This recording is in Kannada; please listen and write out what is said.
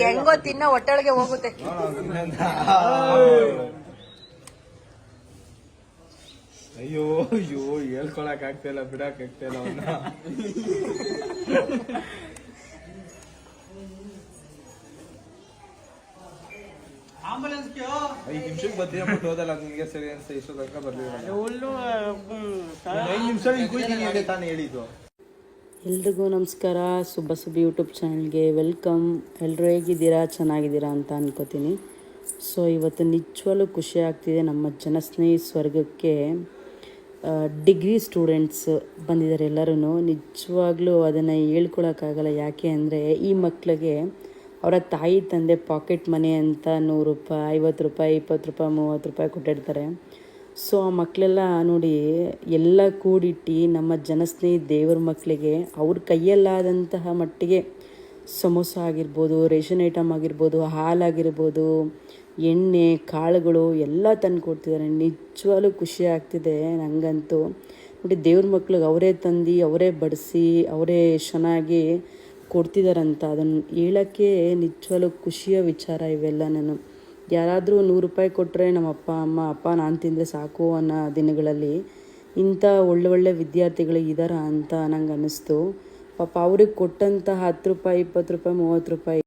ಹೆಂಗೋ ತಿನ್ನ ಹೊಟ್ಟೆೊಳಗೆ ಹೋಗುತ್ತೆ. ಅಯ್ಯೋ ಅಯ್ಯೋ ಹೇಳ್ಕೊಳಕ್ ಆಗ್ತಾ ಇಲ್ಲ ಬಿಡಕ್ ಆಗ್ತಾ ಇಲ್ಲ ಅವನ್ನ ಐದು ನಿಮಿಷಕ್ಕೆ ಬರ್ತೀನಿ ಹೋದಲ್ಲ ನಿಮಗೆ ಸರಿ ಅನ್ಸ ಇಷ್ಟು ತನಕ ಬರ್ಲಿಲ್ಲ ಐದು ನಿಮಿಷ ತಾನೇ ಹೇಳಿದ್ದು. ಎಲ್ರಿಗೂ ನಮಸ್ಕಾರ. ಸುಬ್ಬ ಸುಬ್ಬಿ ಯೂಟ್ಯೂಬ್ ಚಾನಲ್ಗೆ ವೆಲ್ಕಮ್. ಎಲ್ಲರೂ ಹೇಗಿದ್ದೀರಾ? ಚೆನ್ನಾಗಿದ್ದೀರಾ ಅಂತ ಅನ್ಕೋತೀನಿ. ಸೊ, ಇವತ್ತು ನಿಜವಾಗ್ಲೂ ಖುಷಿ ಆಗ್ತಿದೆ. ನಮ್ಮ ಜನಸ್ನೇಹಿ ಸ್ವರ್ಗಕ್ಕೆ ಡಿಗ್ರಿ ಸ್ಟೂಡೆಂಟ್ಸ್ ಬಂದಿದ್ದಾರೆ ಎಲ್ಲರೂ ನಿಜವಾಗ್ಲೂ ಅದನ್ನು ಹೇಳ್ಕೊಳಕ್ಕಾಗಲ್ಲ. ಯಾಕೆ ಅಂದರೆ, ಈ ಮಕ್ಕಳಿಗೆ ಅವರ ತಾಯಿ ತಂದೆ ಪಾಕೆಟ್ ಮನಿ ಅಂತ ನೂರು ರೂಪಾಯಿ, ಐವತ್ತು ರೂಪಾಯಿ, ಇಪ್ಪತ್ತು ರೂಪಾಯಿ, ಮೂವತ್ತು ರೂಪಾಯಿ ಕೊಟ್ಟಿರ್ತಾರೆ. ಸೊ ಆ ಮಕ್ಕಳೆಲ್ಲ ನೋಡಿ ಎಲ್ಲ ಕೂಡಿಟ್ಟು ನಮ್ಮ ಜನಸ್ನೇಹಿ ದೇವ್ರ ಮಕ್ಕಳಿಗೆ ಅವ್ರ ಕೈಯಲ್ಲಾದಂತಹ ಮಟ್ಟಿಗೆ ಸಮೋಸ ಆಗಿರ್ಬೋದು, ರೇಷನ್ ಐಟಮ್ ಆಗಿರ್ಬೋದು, ಹಾಲಾಗಿರ್ಬೋದು, ಎಣ್ಣೆ, ಕಾಳುಗಳು ಎಲ್ಲ ತಂದು ಕೊಡ್ತಿದ್ದಾರೆ. ನಿಜವಾಗ್ಲೂ ಖುಷಿ ಆಗ್ತಿದೆ ನನಗಂತೂ ನೋಡಿ, ದೇವ್ರ ಮಕ್ಳಿಗೆ ಅವರೇ ತಂದು, ಅವರೇ ಬಡಿಸಿ, ಅವರೇ ಚೆನ್ನಾಗಿ ಕೊಡ್ತಿದ್ದಾರಂತ. ಅದನ್ನು ಹೇಳೋಕ್ಕೆ ನಿಜವಾಗ್ಲೂ ಖುಷಿಯ ವಿಚಾರ ಇವೆಲ್ಲ ನಾನು. ಯಾರಾದರೂ ನೂರು ರೂಪಾಯಿ ಕೊಟ್ಟರೆ ನಮ್ಮ ಅಪ್ಪ, ಅಮ್ಮ, ಅಪ್ಪ ನಾನು ತಿಂದರೆ ಸಾಕು ಅನ್ನೋ ದಿನಗಳಲ್ಲಿ ಇಂಥ ಒಳ್ಳೆ ಒಳ್ಳೆ ವಿದ್ಯಾರ್ಥಿಗಳು ಇದ್ದಾರಾ ಅಂತ ನಂಗೆ ಅನ್ನಿಸ್ತು ಪಾಪ ಅವ್ರಿಗೆ ಕೊಟ್ಟಂತಹ ಹತ್ತು ರೂಪಾಯಿ, ಇಪ್ಪತ್ತು ರೂಪಾಯಿ, ಮೂವತ್ತು ರೂಪಾಯಿ